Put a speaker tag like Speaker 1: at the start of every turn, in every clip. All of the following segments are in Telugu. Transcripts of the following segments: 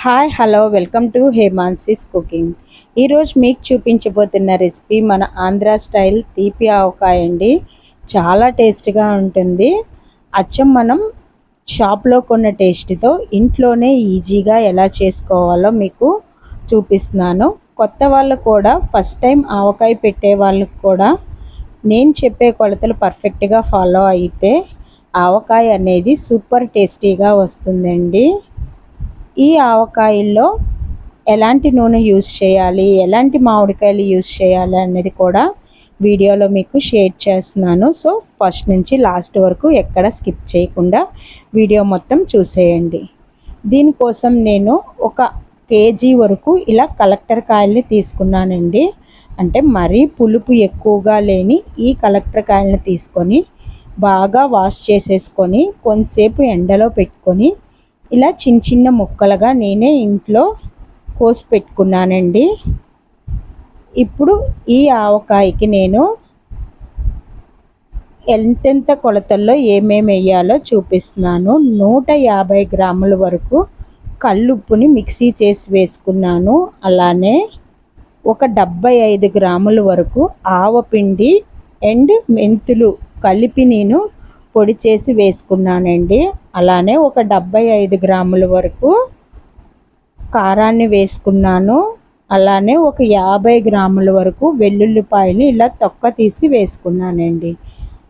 Speaker 1: Hi hello welcome to Hemansi's cooking. ఈరోజు మీకు చూపించబోతున్న రెసిపీ మన ఆంధ్ర స్టైల్ తీపి ఆవకాయ అండి. చాలా టేస్ట్గా ఉంటుంది. అచ్చం మనం షాప్లో కొన్న టేస్ట్తో ఇంట్లోనే ఈజీగా ఎలా చేసుకోవాలో మీకు చూపిస్తున్నాను. కొత్త వాళ్ళు కూడా ఫస్ట్ టైం ఆవకాయ పెట్టే వాళ్ళకి కూడా నేను చెప్పే కొలతలు పర్ఫెక్ట్గా ఫాలో అయితే ఆవకాయ అనేది సూపర్ టేస్టీగా వస్తుందండి. ఈ ఆవకాయల్లో ఎలాంటి నూనె యూస్ చేయాలి? ఎలాంటి మామిడికాయలు యూస్ చేయాలి అనేది కూడా వీడియోలో మీకు షేర్ చేస్తున్నాను. సో ఫస్ట్ నుంచి లాస్ట్ వరకు ఎక్కడ స్కిప్ చేయకుండా వీడియో మొత్తం చూసేయండి. దీనికోసం నేను ఒక కేజీ వరకు ఇలా కలెక్టర్ కాయల్ని తీసుకున్నానండి. అంటే మరీ పులుపు ఎక్కువగా లేని ఈ కలెక్టర్ కాయల్ని తీసుకొని బాగా వాష్ చేసేసుకొని కొంతసేపు ఎండలో పెట్టుకొని ఇలా చిన్న చిన్న ముక్కలుగా నేనే ఇంట్లో కోసి పెట్టుకున్నానండి. ఇప్పుడు ఈ ఆవకాయకి నేను ఎంతెంత కొలతల్లో ఏమేమి వేయాలో చూపిస్తున్నాను. నూట యాభై గ్రాముల వరకు కల్లుప్పుని మిక్సీ చేసి వేసుకున్నాను. అలానే ఒక డెబ్బై ఐదు గ్రాముల వరకు ఆవపిండి అండ్ మెంతులు కలిపి నేను పొడి చేసి వేసుకున్నానండి. అలానే ఒక డెబ్బై ఐదు గ్రాముల వరకు కారాన్ని వేసుకున్నాను. అలానే ఒక యాభై గ్రాముల వరకు వెల్లుల్లిపాయలు ఇలా తొక్క తీసి వేసుకున్నానండి.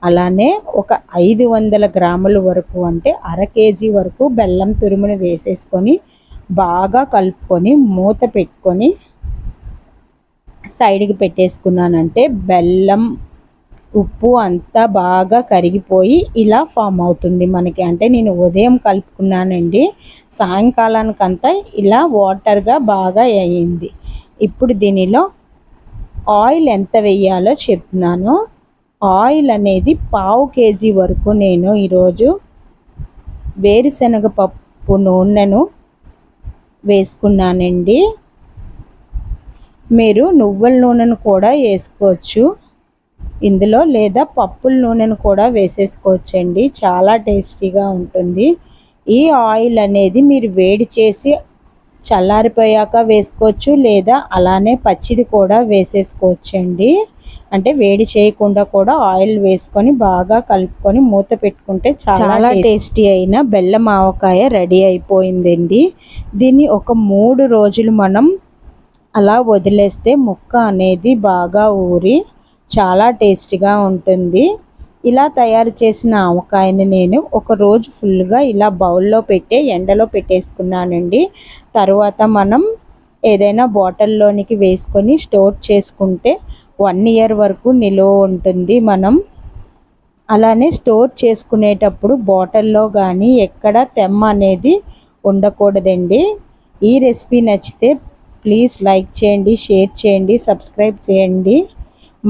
Speaker 1: అలానే ఒక ఐదు వందల గ్రాముల వరకు అంటే అర కేజీ వరకు బెల్లం తురుముని వేసేసుకొని బాగా కలుపుకొని మూత పెట్టుకొని సైడ్కి పెట్టేసుకున్నానంటే బెల్లం ఉప్పు అంతా బాగా కరిగిపోయి ఇలా ఫామ్ అవుతుంది మనకి. అంటే నేను ఉదయం కలుపుకున్నానండి సాయంకాలానికంతా ఇలా వాటర్గా బాగా అయ్యింది. ఇప్పుడు దీనిలో ఆయిల్ ఎంత వేయాలో చెప్తున్నాను. ఆయిల్ అనేది పావు కేజీ వరకు నేను ఈరోజు వేరుశనగ పప్పు నూనెను వేసుకున్నానండి. మీరు నువ్వుల నూనెను కూడా వేసుకోవచ్చు. ఇందులో లేదా పప్పుల నూనెను కూడా వేసేసుకోవచ్చండి. చాలా టేస్టీగా ఉంటుంది. ఈ ఆయిల్ అనేది మీరు వేడి చేసి చల్లారిపోయాక వేసుకోవచ్చు లేదా అలానే పచ్చిది కూడా వేసేసుకోవచ్చండి. అంటే వేడి చేయకుండా కూడా ఆయిల్ వేసుకొని బాగా కలుపుకొని మూత పెట్టుకుంటే చాలా టేస్టీ అయిన బెల్లం ఆవకాయ రెడీ అయిపోయిందండి. దీన్ని ఒక మూడు రోజులు మనం అలా వదిలేస్తే ముక్క అనేది బాగా ఊరి చాలా టేస్టీగా ఉంటుంది. ఇలా తయారు చేసిన ఆవకాయని నేను ఒక రోజు ఫుల్గా ఇలా బౌల్లో పెట్టే ఎండలో పెట్టేసుకున్నానండి. తర్వాత మనం ఏదైనా బాటిల్లోనికి వేసుకొని స్టోర్ చేసుకుంటే వన్ ఇయర్ వరకు నిలువ ఉంటుంది మనం. అలానే స్టోర్ చేసుకునేటప్పుడు బాటిల్లో కానీ ఎక్కడ తెమ్మ అనేది ఉండకూడదండి. ఈ రెసిపీ నచ్చితే ప్లీజ్ లైక్ చేయండి షేర్ చేయండి సబ్స్క్రైబ్ చేయండి.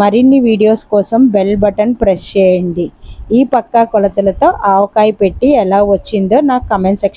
Speaker 1: మరిన్ని వీడియోస్ కోసం బెల్ బటన్ ప్రెస్ చేయండి. ఈ పక్కా కొలతలతో ఆవకాయ పెట్టి ఎలా వచ్చిందో నాకు కమెంట్ సెక్షన్